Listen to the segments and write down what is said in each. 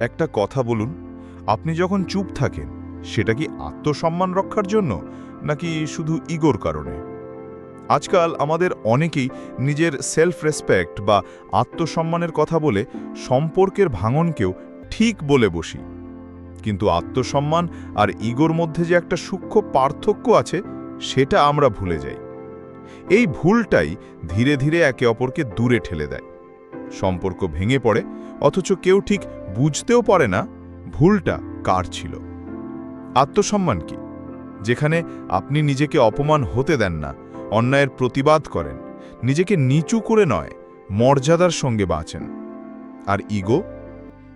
একটা কথা বলুন, আপনি যখন চুপ থাকেন, সেটা কি আত্মসম্মান রক্ষার জন্য, নাকি শুধু ইগোর কারণে? আজকাল আমাদের অনেকেই নিজের সেলফ রেসপেক্ট বা আত্মসম্মানের কথা বলে সম্পর্কের ভাঙনকেও ঠিক বলে বসি। কিন্তু আত্মসম্মান আর ইগোর মধ্যে যে একটা সূক্ষ্ম পার্থক্য আছে, সেটা আমরা ভুলে যাই। এই ভুলটাই ধীরে ধীরে একে অপরকে দূরে ঠেলে দেয়। সম্পর্ক ভেঙে পড়ে, অথচ কেউ ঠিক বুঝতেও পারে না ভুলটা কার ছিল। আত্মসম্মান কি? যেখানে আপনি নিজেকে অপমান হতে দেন না, অন্যায়ের প্রতিবাদ করেন, নিজেকে নিচু করে নয়, মর্যাদার সঙ্গে বাঁচেন। আর ইগো?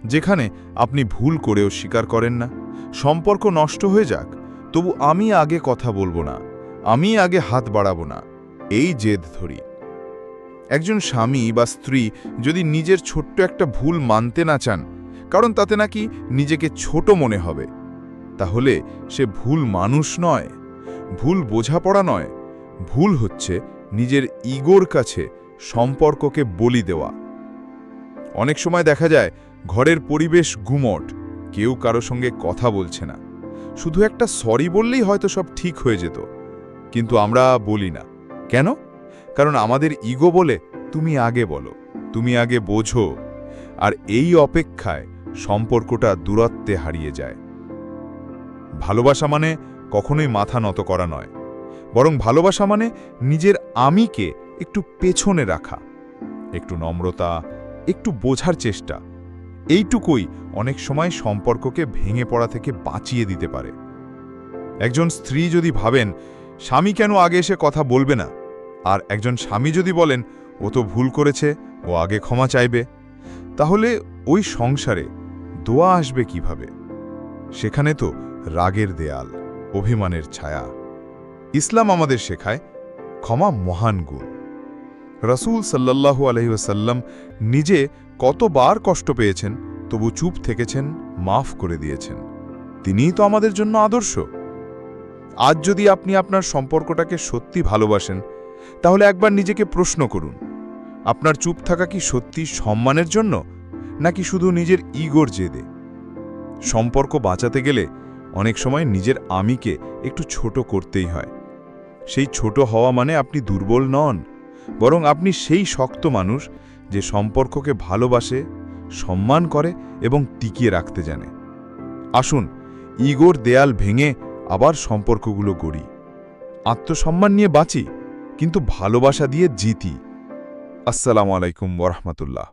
যেখানে আপনি ভুল করেও স্বীকার করেন না, সম্পর্ক নষ্ট হয়ে যাক, তবু আমি আগে কথা বলব না, আমি আগে হাত বাড়াবো না, এই জেদ ধরি। একজন স্বামী বা স্ত্রী যদি নিজের ছোট্ট একটা ভুল মানতে না চান কারণ তাতে নাকি নিজেকে ছোট মনে হবে। তাহলে সে ভুল মানুষ নয়, ভুল বোঝাপড়া নয়, ভুল হচ্ছে নিজের ইগোর কাছে সম্পর্ককে বলি দেওয়া। অনেক সময় দেখা যায় ঘরের পরিবেশ গুমট, কেউ কারও সঙ্গে কথা বলছে না। শুধু একটা সরি বললেই হয়তো সব ঠিক হয়ে যেত, কিন্তু আমরা বলি না। কেন? কারণ আমাদের ইগো বলে, তুমি আগে বলো, তুমি আগে বোঝো। আর এই অপেক্ষায় সম্পর্কটা দূরত্বে হারিয়ে যায়। ভালোবাসা মানে কখনোই মাথা নত করা নয়। বরং ভালোবাসা মানে নিজের আমিকে একটু পেছনে রাখা, একটু নম্রতা, একটু বোঝার চেষ্টা। এইটুকুই অনেক সময় সম্পর্ককে ভেঙে পড়া থেকে বাঁচিয়ে দিতে পারে। একজন স্ত্রী যদি ভাবেন, স্বামী কেন আগে এসে কথা বলবে না? আর একজন স্বামী যদি বলেন, ও তো ভুল করেছে, ও আগে ক্ষমা চাইবে, তাহলে ওই সংসারে দোয়া আসবে কীভাবে? সেখানে তো রাগের দেয়াল, অভিমানের ছায়া। ইসলাম আমাদের শেখায়, ক্ষমা মহান গুণ। রসুল সাল্লাল্লাহু আলহিউসাল্লাম নিজে কতবার কষ্ট পেয়েছেন, তবু চুপ থেকেছেন, মাফ করে দিয়েছেন। তিনিই তো আমাদের জন্য আদর্শ। আজ যদি আপনি আপনার সম্পর্কটাকে সত্যি ভালোবাসেন, তাহলে একবার নিজেকে প্রশ্ন করুন, আপনার চুপ থাকা কি সত্যি সম্মানের জন্য? নাকি শুধু নিজের ইগোর জেদে? সম্পর্ক বাঁচাতে গেলে অনেক সময় নিজের আমিকে একটু ছোট করতেই হয়। সেই ছোট হওয়া মানে আপনি দুর্বল নন, বরং আপনি সেই শক্ত মানুষ যে সম্পর্ককে ভালোবাসে, সম্মান করে এবং টিকিয়ে রাখতে জানে। আসুন, ইগোর দেয়াল ভেঙে আবার সম্পর্কগুলো গড়ি। আত্মসম্মান নিয়ে বাঁচি, কিন্তু ভালোবাসা দিয়ে জিতি। আসসালামু আলাইকুম ওরহমতুল্লাহ